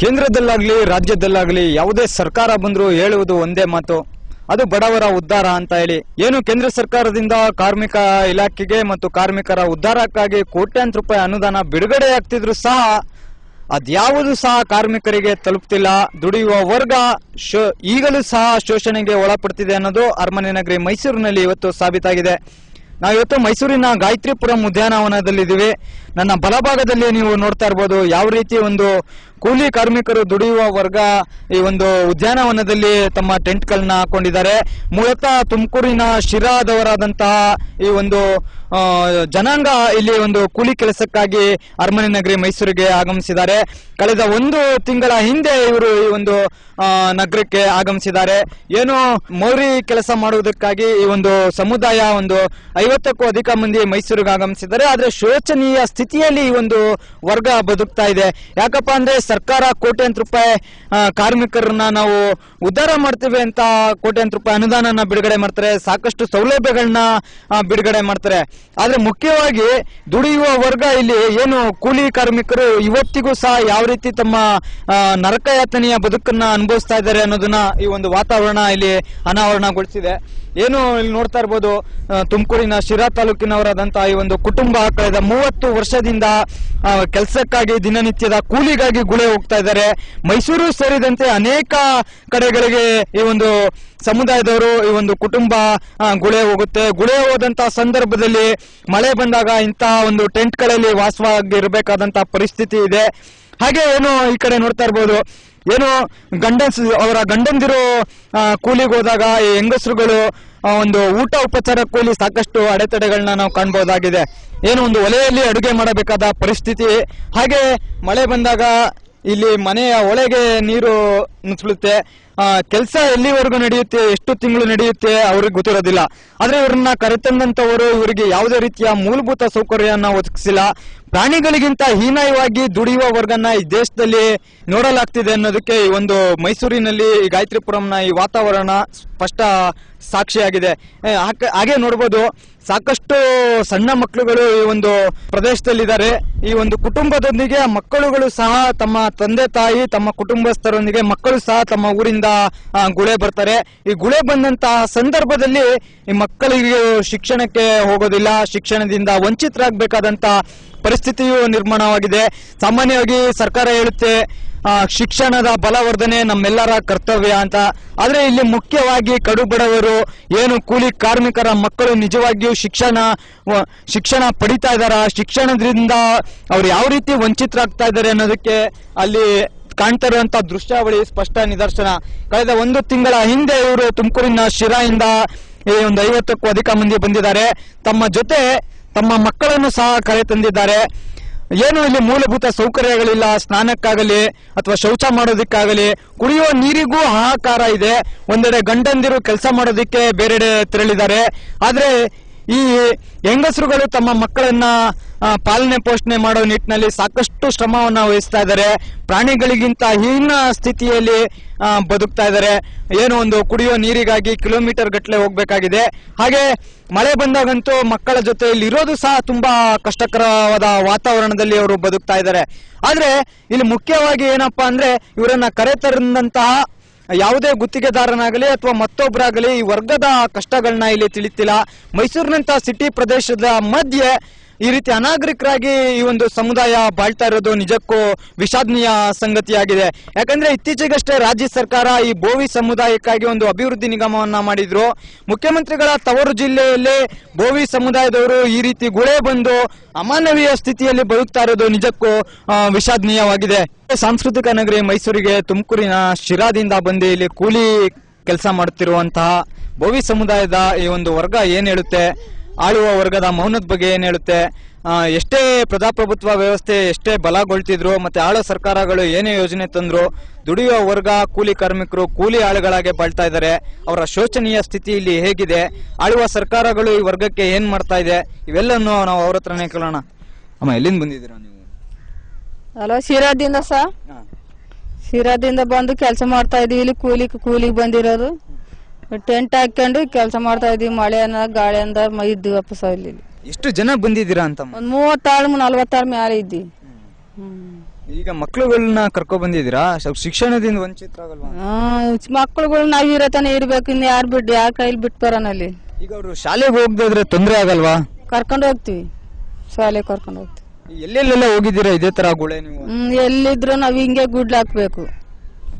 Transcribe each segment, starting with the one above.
ಕೇಂದ್ರದಲ್ಲಾಗ್ಲಿ, ರಾಜ್ಯದಲ್ಲಾಗ್ಲಿ ಯಾವುದೇ ಸರ್ಕಾರ ಬಂದರೂ ಹೇಳುವುದು ಒಂದೇ ಮಾತು. ಅದು ಬಡವರ ಉದ್ಧಾರ ಅಂತ ಹೇಳಿ. ಏನು ಕೇಂದ್ರ ಸರ್ಕಾರದಿಂದ ಕಾರ್ಮಿಕ ಇಲಾಖೆಗೆ ಮತ್ತು ಕಾರ್ಮಿಕರ ಉದ್ಧಾರಕ್ಕಾಗಿ ಕೋಟ್ಯಾಂತರ ರೂಪಾಯಿ ಅನುದಾನ ಬಿಡುಗಡೆ ಆಗ್ತಿದ್ರು ಸಹ, ಅದ್ಯಾವುದು ಸಹ ಕಾರ್ಮಿಕರಿಗೆ ತಲುಪ್ತಿಲ್ಲ. ದುಡಿಯುವ ವರ್ಗ ಈಗಲೂ ಸಹ ಶೋಷಣೆಗೆ ಒಳಪಡ್ತಿದೆ ಅನ್ನೋದು ಅರಮನೆ ನಗರಿ ಮೈಸೂರಿನಲ್ಲಿ ಇವತ್ತು ಸಾಬೀತಾಗಿದೆ. ನಾವು ಇವತ್ತು ಮೈಸೂರಿನ ಗಾಯತ್ರಿಪುರಂ ಉದ್ಯಾನವನದಲ್ಲಿದ್ದೀವಿ. ನನ್ನ ಬಲಭಾಗದಲ್ಲಿ ನೀವು ನೋಡ್ತಾ ಇರ್ಬೋದು ಯಾವ ರೀತಿ ಒಂದು ಕೂಲಿ ಕಾರ್ಮಿಕರು ದುಡಿಯುವ ವರ್ಗ ಈ ಒಂದು ಉದ್ಯಾನವನದಲ್ಲಿ ತಮ್ಮ ಟೆಂಟ್ಗಳನ್ನ ಹಾಕೊಂಡಿದ್ದಾರೆ. ಮೂಲತಃ ತುಮಕೂರಿನ ಶಿರಾದವರಾದಂತಹ ಈ ಒಂದು ಜನಾಂಗ ಇಲ್ಲಿ ಒಂದು ಕೂಲಿ ಕೆಲಸಕ್ಕಾಗಿ ಅರಮನೆ ನಗರಿ ಮೈಸೂರಿಗೆ ಆಗಮಿಸಿದ್ದಾರೆ. ಕಳೆದ ಒಂದು ತಿಂಗಳ ಹಿಂದೆ ಇವರು ಈ ಒಂದು ನಗರಕ್ಕೆ ಆಗಮಿಸಿದ್ದಾರೆ. ಏನು ಮೌರಿ ಕೆಲಸ ಮಾಡುವುದಕ್ಕಾಗಿ ಈ ಒಂದು ಸಮುದಾಯ ಒಂದು ಐವತ್ತಕ್ಕೂ ಅಧಿಕ ಮಂದಿ ಮೈಸೂರಿಗೆ ಆಗಮಿಸಿದ್ದಾರೆ. ಆದ್ರೆ ಶೋಚನೀಯ ಸ್ಥಿತಿಯಲ್ಲಿ ಈ ಒಂದು ವರ್ಗ ಬದುಕ್ತಾ ಇದೆ. ಯಾಕಪ್ಪ ಅಂದ್ರೆ ಸರ್ಕಾರ ಕೋಟ್ಯಾಂತರ ರೂಪಾಯಿ ಕಾರ್ಮಿಕರನ್ನ ನಾವು ಉದ್ಧಾರ ಮಾಡ್ತೀವಿ ಅಂತ ಕೋಟ್ಯಾಂತರ ರೂಪಾಯಿ ಅನುದಾನನ ಬಿಡುಗಡೆ ಮಾಡ್ತಾರೆ. ಸಾಕಷ್ಟು ಸೌಲಭ್ಯಗಳನ್ನ ಬಿಡುಗಡೆ ಮಾಡ್ತಾರೆ. ಆದ್ರೆ ಮುಖ್ಯವಾಗಿ ದುಡಿಯುವ ವರ್ಗ ಇಲ್ಲಿ ಏನು ಕೂಲಿ ಕಾರ್ಮಿಕರು ಇವತ್ತಿಗೂ ಸಹ ಯಾವ ರೀತಿ ತಮ್ಮ ನರಕಯಾತನೆಯ ಬದುಕನ್ನ ಅನುಭವಿಸ್ತಾ ಇದ್ದಾರೆ ಅನ್ನೋದನ್ನ ಈ ಒಂದು ವಾತಾವರಣ ಇಲ್ಲಿ ಅನಾವರಣಗೊಳಿಸಿದೆ. ಏನು ಇಲ್ಲಿ ನೋಡ್ತಾ ಇರ್ಬೋದು ತುಮಕೂರಿನ ಶಿರಾ ತಾಲೂಕಿನವರಾದಂತಹ ಈ ಒಂದು ಕುಟುಂಬ ಕಳೆದ ಮೂವತ್ತು ವರ್ಷದಿಂದ ಕೆಲಸಕ್ಕಾಗಿ ದಿನನಿತ್ಯದ ಕೂಲಿಗಾಗಿ ಗುಳೆ ಹೋಗ್ತಾ ಇದ್ದಾರೆ. ಮೈಸೂರು ಸೇರಿದಂತೆ ಅನೇಕ ಕಡೆಗಳಿಗೆ ಈ ಒಂದು ಸಮುದಾಯದವರು ಈ ಒಂದು ಕುಟುಂಬ ಗುಳೆ ಹೋಗುತ್ತೆ. ಗುಳೆ ಹೋದಂತಹ ಸಂದರ್ಭದಲ್ಲಿ ಮಳೆ ಬಂದಾಗ ಇಂತಹ ಒಂದು ಟೆಂಟ್ಗಳಲ್ಲಿ ವಾಸವಾಗಿರಬೇಕಾದಂತಹ ಪರಿಸ್ಥಿತಿ ಇದೆ. ಹಾಗೆ ಏನು ಈ ಕಡೆ ನೋಡ್ತಾ ಇರ್ಬೋದು. ಏನು ಗಂಡಸ್ ಅವರ ಗಂಡಂದಿರು ಕೂಲಿಗೆ ಹೋದಾಗ ಈ ಹೆಂಗಸರುಗಳು ಒಂದು ಊಟ ಉಪಚಾರ ಕೂಲಿ ಸಾಕಷ್ಟು ಅಡೆತಡೆಗಳನ್ನ ನಾವು ಕಾಣ್ಬೋದಾಗಿದೆ. ಏನು ಒಂದು ಒಲೆಯಲ್ಲಿ ಅಡುಗೆ ಮಾಡಬೇಕಾದ ಪರಿಸ್ಥಿತಿ. ಹಾಗೆ ಮಳೆ ಬಂದಾಗ ಇಲ್ಲಿ ಮನೆಯ ಒಳಗೆ ನೀರು ನುಸುಳುತ್ತೆ. ಕೆಲಸ ಎಲ್ಲಿವರೆಗೂ ನಡೆಯುತ್ತೆ, ಎಷ್ಟು ತಿಂಗಳು ನಡೆಯುತ್ತೆ ಅವ್ರಿಗೆ ಗೊತ್ತಿರೋದಿಲ್ಲ. ಆದ್ರೆ ಇವ್ರನ್ನ ಕರೆತಂದಂತವರು ಇವರಿಗೆ ಯಾವುದೇ ರೀತಿಯ ಮೂಲಭೂತ ಸೌಕರ್ಯನ ಒದಗಿಸಿಲ್ಲ. ಪ್ರಾಣಿಗಳಿಗಿಂತ ಹೀನಾಯವಾಗಿ ದುಡಿಯುವ ವರ್ಗನ ಈ ದೇಶದಲ್ಲಿ ನೋಡಲಾಗ್ತಿದೆ ಅನ್ನೋದಕ್ಕೆ ಈ ಒಂದು ಮೈಸೂರಿನಲ್ಲಿ ಈ ಗಾಯತ್ರಿಪುರಂನ ಈ ವಾತಾವರಣ ಸ್ಪಷ್ಟ ಸಾಕ್ಷಿಯಾಗಿದೆ. ಹಾಗೆ- ನೋಡ್ಬೋದು, ಸಾಕಷ್ಟು ಸಣ್ಣ ಮಕ್ಕಳುಗಳು ಈ ಒಂದು ಪ್ರದೇಶದಲ್ಲಿದ್ದಾರೆ. ಈ ಒಂದು ಕುಟುಂಬದೊಂದಿಗೆ ಮಕ್ಕಳುಗಳು ಸಹ ತಮ್ಮ ತಂದೆ ತಾಯಿ, ತಮ್ಮ ಕುಟುಂಬಸ್ಥರೊಂದಿಗೆ ಮಕ್ಕಳು ಸಹ ತಮ್ಮ ಊರಿಂದ ಗುಳೆ ಬರ್ತಾರೆ. ಈ ಗುಳೆ ಬಂದಂತ ಸಂದರ್ಭದಲ್ಲಿ ಈ ಮಕ್ಕಳಿಗೆ ಶಿಕ್ಷಣಕ್ಕೆ ಹೋಗೋದಿಲ್ಲ. ಶಿಕ್ಷಣದಿಂದ ವಂಚಿತರಾಗಬೇಕಾದಂತ ಪರಿಸ್ಥಿತಿಯು ನಿರ್ಮಾಣವಾಗಿದೆ. ಸಾಮಾನ್ಯವಾಗಿ ಸರ್ಕಾರ ಹೇಳುತ್ತೆ ಶಿಕ್ಷಣದ ಬಲವರ್ಧನೆ ನಮ್ಮೆಲ್ಲರ ಕರ್ತವ್ಯ ಅಂತ. ಆದ್ರೆ ಇಲ್ಲಿ ಮುಖ್ಯವಾಗಿ ಕಡು ಬಡವರು ಏನು ಕೂಲಿ ಕಾರ್ಮಿಕರ ಮಕ್ಕಳು ನಿಜವಾಗಿಯೂ ಶಿಕ್ಷಣ ಶಿಕ್ಷಣ ಪಡಿತಾ ಇದಾರ ಶಿಕ್ಷಣದಿಂದ ಅವ್ರು ಯಾವ ರೀತಿ ವಂಚಿತರಾಗ್ತಾ ಇದ್ದಾರೆ ಅನ್ನೋದಕ್ಕೆ ಅಲ್ಲಿ ಕಾಣ್ತಾ ಇರುವಂತ ದೃಶ್ಯಾವಳಿ, ಸ್ಪಷ್ಟ ನಿದರ್ಶನ. ಕಳೆದ ಒಂದು ತಿಂಗಳ ಹಿಂದೆ ಇವರು ತುಮಕೂರಿನ ಶಿರಾಯಿಂದ ಒಂದು ಐವತ್ತಕ್ಕೂ ಅಧಿಕ ಮಂದಿ ಬಂದಿದ್ದಾರೆ. ತಮ್ಮ ಜೊತೆ ತಮ್ಮ ಮಕ್ಕಳನ್ನು ಸಹ ಕರೆ ತಂದಿದ್ದಾರೆ. ಏನು ಇಲ್ಲಿ ಮೂಲಭೂತ ಸೌಕರ್ಯಗಳಿಲ್ಲ, ಸ್ನಾನಕ್ಕಾಗಲಿ ಅಥವಾ ಶೌಚ ಮಾಡೋದಕ್ಕಾಗಲಿ, ಕುಡಿಯುವ ನೀರಿಗೂ ಹಾಹಾಕಾರ ಇದೆ. ಒಂದೆಡೆ ಗಂಡಂದಿರು ಕೆಲಸ ಮಾಡೋದಕ್ಕೆ ಬೇರೆಡೆ ತೆರಳಿದ್ದಾರೆ. ಆದ್ರೆ ಈ ಹೆಂಗಸರುಗಳು ತಮ್ಮ ಮಕ್ಕಳನ್ನ ಪಾಲನೆ ಪೋಷಣೆ ಮಾಡೋ ನಿಟ್ಟಿನಲ್ಲಿ ಸಾಕಷ್ಟು ಶ್ರಮವನ್ನ ವಹಿಸ್ತಾ ಇದ್ದಾರೆ. ಪ್ರಾಣಿಗಳಿಗಿಂತ ಹೀನ ಸ್ಥಿತಿಯಲ್ಲಿ ಬದುಕ್ತಾ ಇದ್ದಾರೆ. ಏನು ಒಂದು ಕುಡಿಯೋ ನೀರಿಗಾಗಿ ಕಿಲೋಮೀಟರ್ ಗಟ್ಟಲೆ ಹೋಗ್ಬೇಕಾಗಿದೆ. ಹಾಗೆ ಮಳೆ ಬಂದಾಗಂತೂ ಮಕ್ಕಳ ಜೊತೆ ಇಲ್ಲಿ ಇರೋದು ಸಹ ತುಂಬಾ ಕಷ್ಟಕರವಾದ ವಾತಾವರಣದಲ್ಲಿ ಅವರು ಬದುಕ್ತಾ ಇದ್ದಾರೆ. ಆದ್ರೆ, ಇಲ್ಲಿ ಮುಖ್ಯವಾಗಿ ಏನಪ್ಪಾ ಅಂದ್ರೆ ಇವರನ್ನ ಕರೆತರಂದಂತಹ ಯಾವುದೇ ಗುತ್ತಿಗೆದಾರನಾಗಲಿ ಅಥವಾ ಮತ್ತೊಬ್ಬರಾಗಲಿ ಈ ವರ್ಗದ ಕಷ್ಟಗಳನ್ನ ಇಲ್ಲಿ ತಿಳಿತಿಲ್ಲ. ಮೈಸೂರಿನಂತಹ ಸಿಟಿ ಪ್ರದೇಶದ ಮಧ್ಯೆ ಈ ರೀತಿ ಅನಾಗರಿಕರಾಗಿ ಈ ಒಂದು ಸಮುದಾಯ ಬಾಳ್ತಾ ಇರೋದು ನಿಜಕ್ಕೂ ವಿಷಾದನೀಯ ಸಂಗತಿಯಾಗಿದೆ. ಯಾಕಂದ್ರೆ ಇತ್ತೀಚೆಗಷ್ಟೇ ರಾಜ್ಯ ಸರ್ಕಾರ ಈ ಬೋವಿ ಸಮುದಾಯಕ್ಕಾಗಿ ಒಂದು ಅಭಿವೃದ್ಧಿ ನಿಗಮವನ್ನ ಮಾಡಿದ್ರು. ಮುಖ್ಯಮಂತ್ರಿಗಳ ತವರು ಜಿಲ್ಲೆಯಲ್ಲಿ ಬೋವಿ ಸಮುದಾಯದವರು ಈ ರೀತಿ ಗುಳೆ ಬಂದು ಅಮಾನವೀಯ ಸ್ಥಿತಿಯಲ್ಲಿ ಬದುಕ್ತಾ ಇರೋದು ನಿಜಕ್ಕೂ ವಿಷಾದನೀಯವಾಗಿದೆ. ಸಾಂಸ್ಕೃತಿಕ ನಗರಿ ಮೈಸೂರಿಗೆ ತುಮಕೂರಿನ ಶಿರಾದಿಂದ ಬಂದು ಇಲ್ಲಿ ಕೂಲಿ ಕೆಲಸ ಮಾಡುತ್ತಿರುವಂತಹ ಬೋವಿ ಸಮುದಾಯದ ಈ ಒಂದು ವರ್ಗ ಏನ್ ಹೇಳುತ್ತೆ? ಆಳುವ ವರ್ಗದ ಮೌನದ ಬಗ್ಗೆ ಏನ್ ಹೇಳುತ್ತೆ? ಎಷ್ಟೇ ಪ್ರಜಾಪ್ರಭುತ್ವ ವ್ಯವಸ್ಥೆ ಎಷ್ಟೇ ಬಲಗೊಳ್ತಿದ್ರು ಮತ್ತೆ ಆಳೋ ಸರ್ಕಾರಗಳು ಏನೇ ಯೋಜನೆ ತಂದ್ರು ದುಡಿಯುವ ವರ್ಗ ಕೂಲಿ ಕಾರ್ಮಿಕರು ಕೂಲಿ ಆಳುಗಳಾಗೆ ಬಾಳ್ತಾ ಇದ್ದಾರೆ ಅವರ ಶೋಚನೀಯ ಸ್ಥಿತಿ ಇಲ್ಲಿ ಹೇಗಿದೆ? ಆಳುವ ಸರ್ಕಾರಗಳು ಈ ವರ್ಗಕ್ಕೆ ಏನ್ ಮಾಡ್ತಾ ಇದೆ? ಇವೆಲ್ಲನೂ ನಾವು ಅವ್ರ ಹತ್ರನೇ ಕೇಳೋಣ. ಅಮ್ಮ ಎಲ್ಲಿಂದ ಬಂದಿದ್ದೀರಾ ನೀವು? Hello ಶಿರಾದಿಂದ sir. ಶಿರಾದಿಂದ ಬಂದು ಕೆಲಸ ಮಾಡ್ತಾ ಇದೀವಿ. ಇಲ್ಲಿ ಕೂಲಿ ಕೂಲಿಗೆ ಬಂದಿರೋದು. ಟೆಂಟ್ ಹಾಕೊಂಡು ಕೆಲಸ ಮಾಡ್ತಾ ಇದೀವಿ ಮಳೆ ಅನ್ನ ಗಾಳಿ ಅಂದ ಮೈ ಇದ್ವಿ ವಾಪಸ್ ಇಲ್ಲಿ. ಎಷ್ಟು ಜನ ಬಂದಿದ್ದೀರಾ ಅಂತ ಒಂದ್ ಮೂವತ್ತಾಳು ನಲ್ವತ್ತಾರು ಮ್ಯಾಲೆ ಇದ್ವಿ ಈಗ ಮಕ್ಳುಗಳನ್ನ ಕರ್ಕೊ ಬಂದಿದ್ದೀರಾ? ಸ್ವಲ್ಪ ಶಿಕ್ಷಣದಿಂದ ವಂಚಿತರಾಗಲ್ವಾ ಮಕ್ಳುಗಳು ನಾವ್ ಇರತಾನೆ ಇರ್ಬೇಕು ಇನ್ನು ಯಾರು ಬಿಡ್ ಯಾರ ಕೈಲಿ ಬಿಟ್ಟು ಬರೋಣ ಅಲ್ಲಿ? ಈಗ ಅವರು ಶಾಲೆಗೆ ಹೋಗದಿದ್ರೆ ತೊಂದರೆ ಆಗಲ್ವಾ? ಕರ್ಕೊಂಡು ಹೋಗ್ತೀವಿ. ಶಾಲೆ ಕರ್ಕೊಂಡು ಹೋಗ್ತೀವಿ. ಎಲ್ಲೆಲ್ಲೆಲ್ಲ ಹೋಗಿದ್ದೀರಾ? ಇದೇ ತರ ಗುಳೆ ನೀವು? ಹ್ಮ್ ಎಲ್ಲಿದ್ರು ನಾವ್ ಹಿಂಗೆ ಗುಡ್ಲು ಹಾಕ್ಬೇಕು.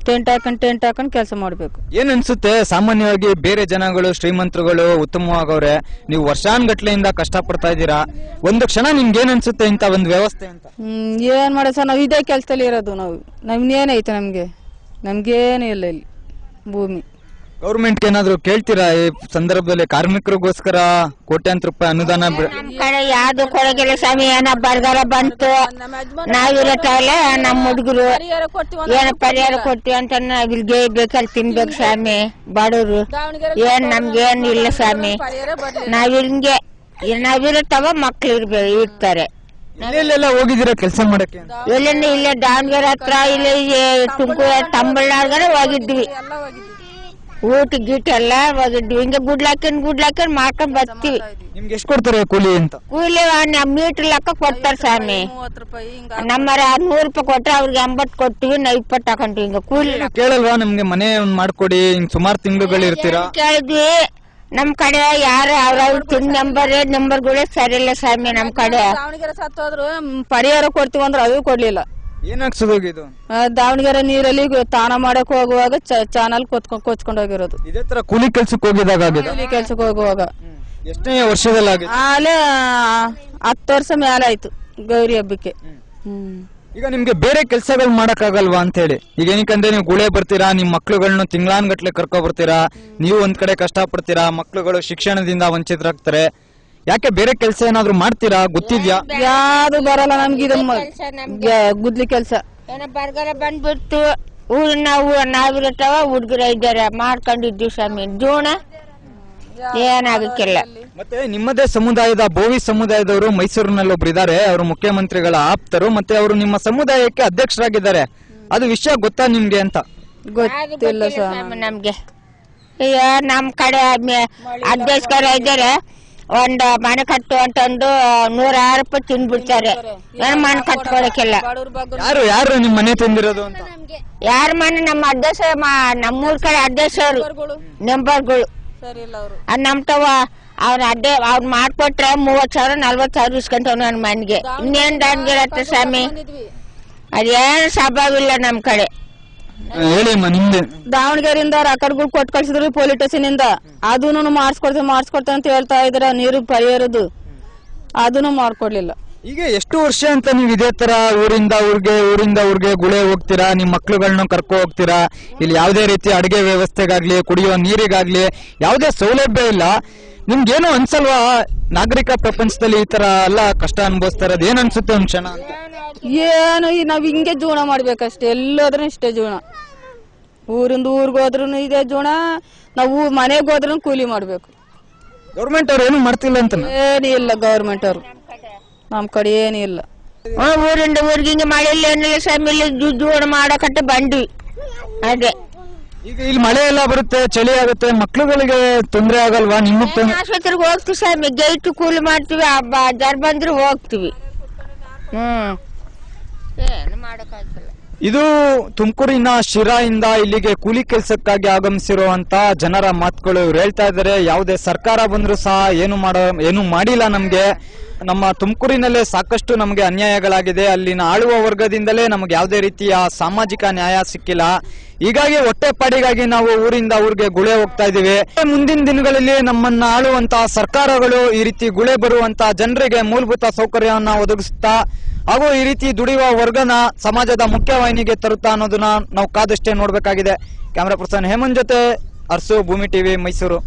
ಟೆಂಟ್ ಹಾಕೊಂಡು ಟೆಂಟ್ ಹಾಕೊಂಡು ಕೆಲಸ ಮಾಡಬೇಕು. ಏನ್ ಅನ್ಸುತ್ತೆ? ಸಾಮಾನ್ಯವಾಗಿ ಬೇರೆ ಜನಗಳು ಶ್ರೀಮಂತರುಗಳು ಉತ್ತಮವಾಗವ್ರೆ ನೀವು ವರ್ಷಾನ್ಗಟ್ಲೆಯಿಂದ ಕಷ್ಟ ಪಡ್ತಾ ಇದ್ದೀರಾ? ಒಂದು ಕ್ಷಣ ನಿಮ್ಗೆ ಏನ್ ಅನ್ಸುತ್ತೆ ಇಂತ ಒಂದು ವ್ಯವಸ್ಥೆ ಅಂತ? ಹ್ಮ್ ಏನ್ ಮಾಡೋ ಸರ್ ನಾವು ಇದೇ ಕೆಲಸದಲ್ಲಿ ಇರೋದು ನಾವು. ನಮ್ಗೇನೈತೆ ನಮ್ಗೆ? ನಮ್ಗೇನು ಇಲ್ಲ ಇಲ್ಲಿ ಭೂಮಿ. ಗೌರ್ಮೆಂಟ್ ಏನಾದ್ರು ಕೇಳ್ತೀರಾ ಈ ಸಂದರ್ಭದಲ್ಲಿ ಕಾರ್ಮಿಕರಿಗೋಸ್ಕರ ಕೋಟ್ಯಾಂತರ ರೂಪಾಯಿ ಅನುದಾನ ನಮ್ ಕಡೆ ಯಾವ್ದು ಕೊಡಗಿಲ್ಲ ಸ್ವಾಮಿ ಏನ ಬರ್ಗಾರ ಬಂತು. ನಾವಿರತ್ತಲ್ಲ ನಮ್ಮ ಹುಡುಗರು. ಏನ ಪರಿಹಾರ ಕೊಡ್ತೀವಿ ಅಂತ ಇಲ್ಲಿಗೆ ಬೇಕಲ್ಲಿ ತಿನ್ಬೇಕು ಸ್ವಾಮಿ ಬಾಡೋರು ಏನ್ ನಮ್ಗೇನ್ ಇಲ್ಲ ಸ್ವಾಮಿ. ನಾವಿಂಗೆ ನಾವಿರುತ್ತವ ಮಕ್ಳು ಇರ್ಬೇಕು ಇರ್ತಾರೆ. ಎಲ್ಲೆಲ್ಲೆಲ್ಲ ಹೋಗಿದ್ದೀರಾ ಕೆಲಸ ಮಾಡಕ್ಕೆ? ಅಂತ? ಇಲ್ಲ ಇಲ್ಲೇ ದಾವಣಗೆರೆ ಹತ್ರ ಇಲ್ಲ ತುಮಕೂರು ತಮಿಳ್ನಾಡ್ಗಾರ ಹೋಗಿದ್ವಿ. ಊಟ ಗೀಟ ಎಲ್ಲ ಹಿಂಗೆ ಗುಡ್ಲಾಕೊಂಡ್ ಗುಡ್ಲಾಕೊಂಡ್ ಮಾಡ್ಕೊಂಡ್ ಬರ್ತೀವಿ. ನಿಮ್ಗೆ ಎಷ್ಟು ಕೊಡ್ತಾರೆ ಕೂಲಿ ಅಂತ? ಕೂಲಿ ನಮ್ ಮೀಟರ್ ಲೆಕ್ಕ ಕೊಡ್ತಾರ ಸ್ವಾಮಿ. ನಮ್ಮರ ನೂರ್ ರೂಪಾಯಿ ಕೊಟ್ರೆ ಅವ್ರಿಗೆ ಎಂಬತ್ ಕೊಡ್ತೀವಿ ನಾವು ಇಪ್ಪತ್ತು ಹಾಕೊಂಡ್ವಿ ಹಿಂಗ ಕೂಲಿ. ಕೇಳಲ್ವಾ ನಮ್ಗೆ ಮನೆ ಮಾಡ್ಕೊಡಿ ಹಿಂಗ್ ಸುಮಾರು ತಿಂಗಳುಗಳು ಇರ್ತೀರಾ? ಕೇಳಿದ್ವಿ? ನಮ್ ಕಡೆ ಯಾರು ಅವ್ರವ್ರ ತಿನ್ ನಂಬರ್ ನಂಬರ್ಗಳೇ ಸರಿ ಇಲ್ಲ ಸ್ವಾಮಿ ನಮ್ ಕಡೆ. ಸತ್ತೋದ್ರು ಪರಿಹಾರ ಕೊಡ್ತೀವಿ ಅಂದ್ರೆ ಅದು ಕೊಡ್ಲಿಲ್ಲ. ದಾವಣಗೆರೆ ನೀರಲ್ಲಿ ತಾಣ ಮಾಡಕ್ ಹೋಗುವಾಗ ಚಾನಲ್ ಕೊಚ್ಕೊಂಡ್ ಹೋಗಿರೋದು. ಇದೇ ತರ ಕೂಲಿ ಕೆಲ್ಸಕ್ಕೆ ಹೋಗಿದಾಗ ಆಗಿದೆ? ಕೂಲಿ ಕೆಲ್ಸಕ್ಕೆ ಹೋಗುವಾಗ. ಎಷ್ಟನೇ ವರ್ಷದಲ್ಲಿ ಆಗಿದೆ? ಆಲೆ ಹತ್ತು ವರ್ಷ ಮೇಲೆ ಆಯ್ತು ಗೌರಿ ಹಬ್ಬಕ್ಕೆ. ಈಗ ನಿಮ್ಗೆ ಬೇರೆ ಕೆಲಸಗಳು ಮಾಡಕ್ ಆಗಲ್ವಾ ಅಂತ ಹೇಳಿ. ಈಗ ಏನಕ್ಕಂದ್ರೆ ನೀವು ಗುಳೆ ಬರ್ತೀರಾ ನಿಮ್ ಮಕ್ಳುಗಳನ್ನ ತಿಂಗಳಾನ್ಗಟ್ಲೆ ಕರ್ಕೊ ಬರ್ತೀರಾ ನೀವು ಒಂದ್ ಕಡೆ ಕಷ್ಟ ಪಡ್ತೀರಾ ಮಕ್ಳುಗಳು ಶಿಕ್ಷಣದಿಂದ ವಂಚಿತರಾಗ್ತಾರೆ. ಯಾಕೆ ಬೇರೆ ಕೆಲಸ ಏನಾದ್ರು ಮಾಡ್ತೀರಾ? ಗೊತ್ತಿದ್ಯಾ? ಯಾವ್ದು ಬರಲ್ಲ. ನಮ್ಗೆ ಇದು ಮ- ಗ- ಗುದ್ಲಿ ಕೆಲ್ಸ. ಏನೋ ಬರಗಾಲ ಬಂದ್ಬಿಡ್ತು. ಊರ್ ನಾವು ನಾವಿರುತ್ತವ ಹುಡುಗರ ಇದ್ದಾರೆ. ಮಾಡ್ಕೊಂಡಿದ್ವಿ ಸ್ವಾಮಿ. ಜೂಣ? ಏನಾಗಕ್ಕಿಲ್ಲ. ಮತ್ತೆ ನಿಮ್ಮದೇ ಸಮುದಾಯದ ಬೋವಿ ಸಮುದಾಯದವರು ಮೈಸೂರಿನಲ್ಲಿ ಒಬ್ರು ಇದ್ದಾರೆ. ಅವರು ಮುಖ್ಯಮಂತ್ರಿಗಳ ಆಪ್ತರು. ಮತ್ತೆ ಅವರು ನಿಮ್ಮ ಸಮುದಾಯಕ್ಕೆ ಅಧ್ಯಕ್ಷರಾಗಿದ್ದಾರೆ. ಅದು ವಿಷಯ ಗೊತ್ತಾ ನಿಮ್ಗೆ ಅಂತ? ಗೊತ್ತಿಲ್ಲ ಸರ್ ಸ್ವಾಮಿ. ನಮ್ಗೆ. ಅಯ್ಯೋ ನಮ್ ಕಡೆ ಅಧ್ಯಕ್ಷರು ಇದ್ದಾರೆ. ಒಂದ್ ಮನೆ ಕಟ್ಟು ಅಂತಂದು ನೂರಾರು ರೂಪಾಯಿ ತಿನ್ಬಿಡ್ತಾರೆ ಏನ್ ಮನೆ ಕಟ್ಕೊಳಕಿಲ್ಲ ಯಾರು ಯಾರು ನಿಮ್ ಮನೆ ತಂದಿರೋದು ಅಂತ? ಯಾರ ಮನೆ? ನಮ್ಮ ಅಧ್ಯಕ್ಷ ಮ- ನಮ್ಮೂರ್ ಕಡೆ ಅಧ್ಯಕ್ಷರು. ನಂಬರ್ಗಳು. ಸರಿ ಅವರು. ಅದ್ ನಮ್ ತವ ಅವ್ರ ಅಡ್ಡೆ ಅವ್ರ ಮಾಡ್ಕೊಟ್ರೆ ಮೂವತ್ ಸಾವಿರ ನಲ್ವತ್ ಸಾವಿರ ಇಸ್ಕೊಂತವ್ ನನ್ ಮನೆಗೆ. ಇನ್ನೇನ್ ದಾನ್ಗಿರತ್ತೆ ಸ್ವಾಮಿ? ಅದೇನ್ ಇಲ್ಲ ನಮ್ ಕಡೆ. ಹೇಳಿ ಅಮ್ಮ ನಿಮ್ದೆ ದಾವಣಗೆರೆಯಿಂದ ರಾಕಡ್ಗಳು ಕೊಟ್ಟು ಕಳ್ಸಿದ್ರು ಪೊಲೀಸ್ ಸ್ಟೇಷನ್ ಇಂದ. ಅದನ್ನು ಮಾಡಿಸ್ಕೊಡ್ತೇವೆ ಮಾಡಿಸ್ಕೊಡ್ತೇವೆ ಅಂತ ಹೇಳ್ತಾ ಇದ್ರ ನೀರು ಪರಿಹಾರದು ಅದನ್ನು ಮಾಡ್ಕೊಡ್ಲಿಲ್ಲ. ಈಗ ಎಷ್ಟು ವರ್ಷ ಅಂತ ನೀವು ಇದೇ ತರ ಊರಿಂದ ಊರಿಗೆ ಊರಿಂದ ಊರಿಗೆ ಗುಳೆ ಹೋಗ್ತೀರಾ ನಿಮ್ಮ ಮಕ್ಳುಗಳನ್ನ ಕರ್ಕೊ ಹೋಗ್ತೀರಾ? ಇಲ್ಲಿ ಯಾವುದೇ ರೀತಿ ಅಡಿಗೆ ವ್ಯವಸ್ಥೆಗಾಗ್ಲಿ ಕುಡಿಯುವ ನೀರಿಗಾಗ್ಲಿ ಯಾವುದೇ ಸೌಲಭ್ಯ ಇಲ್ಲ. ನಿಮ್ಗೇನು ಅನ್ಸಲ್ವಾ? ನಾಗರಿಕ ಪ್ರಪಂಚದಲ್ಲಿ ಈ ತರ ಎಲ್ಲ ಕಷ್ಟ ಅನುಭವಿಸ್ತಾ ಅದೇನ್ ಏನ್ ಅನ್ಸುತ್ತೆ ಒಂದ್ ಕ್ಷಣ ಅಂತ? ಏನು ಈ ನಾವ್ ಹಿಂಗೆ ಜೀವನ ಮಾಡ್ಬೇಕಷ್ಟೇ ಎಲ್ಲೋದ್ರೂ ಇಷ್ಟೇ ಜೀವನ. ಊರಿಂದ ಊರ್ಗ್ ಹೋದ್ರು ಇದೆ ಜೀವನ ನಾವು ಮನೆಗ್ ಹೋದ್ರು ಕೂಲಿ ಮಾಡ್ಬೇಕು. ಗೌರ್ಮೆಂಟ್ ಅವ್ರು ಏನು ಮಾಡ್ತಿಲ್ಲ ಅಂತ ಏನಿಲ್ಲ ಇಲ್ಲ ಗೌರ್ಮೆಂಟ್ ಅವ್ರು. ನಮ್ ಕಡೆ ಏನು ಇಲ್ಲ. ಹ್ಮ್, ಊರಿಂದ ಊರಿಗೆ ಹಿಂಗೆ ಮಾಡಿಲ್ಲ ಏನಿಲ್ಲ ಸ್ವಾಮಿ ಇಲ್ಲಿ ಜೀವನ ಮಾಡಕಟ್ಟ ಬಂದ್ವಿ. ಅದೇ ಈಗ ಇಲ್ಲಿ ಮಳೆ ಎಲ್ಲ ಬರುತ್ತೆ ಚಳಿ ಆಗುತ್ತೆ ಮಕ್ಳುಗಳಿಗೆ ತೊಂದರೆ ಆಗಲ್ವಾ? ನಿಮ್ಮ ಆಸ್ಪತ್ರೆಗೆ ಹೋಗ್ತೀವಿ ಸ್ವಾಮಿ ಗೇಟ್ ಕೂಲ್ ಮಾಡ್ತೀವಿ ಹಬ್ಬ ಜರ್ ಬಂದ್ರೆ ಹೋಗ್ತೀವಿ. ಹ್ಮ್. ಏನು ಮಾಡಕ್ಕಾಗ್ತಿಲ್ಲ. ಇದು ತುಮಕೂರಿನ ಶಿರಾಯಿಂದ ಇಲ್ಲಿಗೆ ಕೂಲಿ ಕೆಲಸಕ್ಕಾಗಿ ಆಗಮಿಸಿರುವಂತ ಜನರ ಮಾತುಗಳು. ಇವ್ರು ಹೇಳ್ತಾ ಇದ್ದಾರೆ, ಯಾವುದೇ ಸರ್ಕಾರ ಬಂದ್ರು ಸಹ ಏನು ಮಾಡೋ, ಏನು ಮಾಡಿಲ್ಲ ನಮ್ಗೆ. ನಮ್ಮ ತುಮಕೂರಿನಲ್ಲೇ ಸಾಕಷ್ಟು ನಮಗೆ ಅನ್ಯಾಯಗಳಾಗಿದೆ. ಅಲ್ಲಿನ ಆಳುವ ವರ್ಗದಿಂದಲೇ ನಮಗೆ ಯಾವುದೇ ರೀತಿಯ ಸಾಮಾಜಿಕ ನ್ಯಾಯ ಸಿಕ್ಕಿಲ್ಲ. ಹೀಗಾಗಿ ಹೊಟ್ಟೆಪಾಡಿಗಾಗಿ ನಾವು ಊರಿಂದ ಊರಿಗೆ ಗುಳೆ ಹೋಗ್ತಾ ಇದೀವಿ ಮುಂದಿನ ದಿನಗಳಲ್ಲಿ ನಮ್ಮನ್ನ ಆಳುವಂತ ಸರ್ಕಾರಗಳು ಈ ರೀತಿ ಗುಳೆ ಬರುವಂತ ಜನರಿಗೆ ಮೂಲಭೂತ ಸೌಕರ್ಯವನ್ನು ಒದಗಿಸುತ್ತಾ ಹಾಗೂ ಈ ರೀತಿ ದುಡಿಯುವ ವರ್ಗನ ಸಮಾಜದ ಮುಖ್ಯವಾಹಿನಿಗೆ ತರುತ್ತಾ ಅನ್ನೋದನ್ನ ನಾವು ಕಾದಷ್ಟೇ ನೋಡಬೇಕಾಗಿದೆ. ಕ್ಯಾಮ್ರಾ ಪರ್ಸನ್ ಹೇಮಂತ್ ಜೊತೆ ಅರ್ಸು ಭೂಮಿ ಟಿವಿ ಮೈಸೂರು.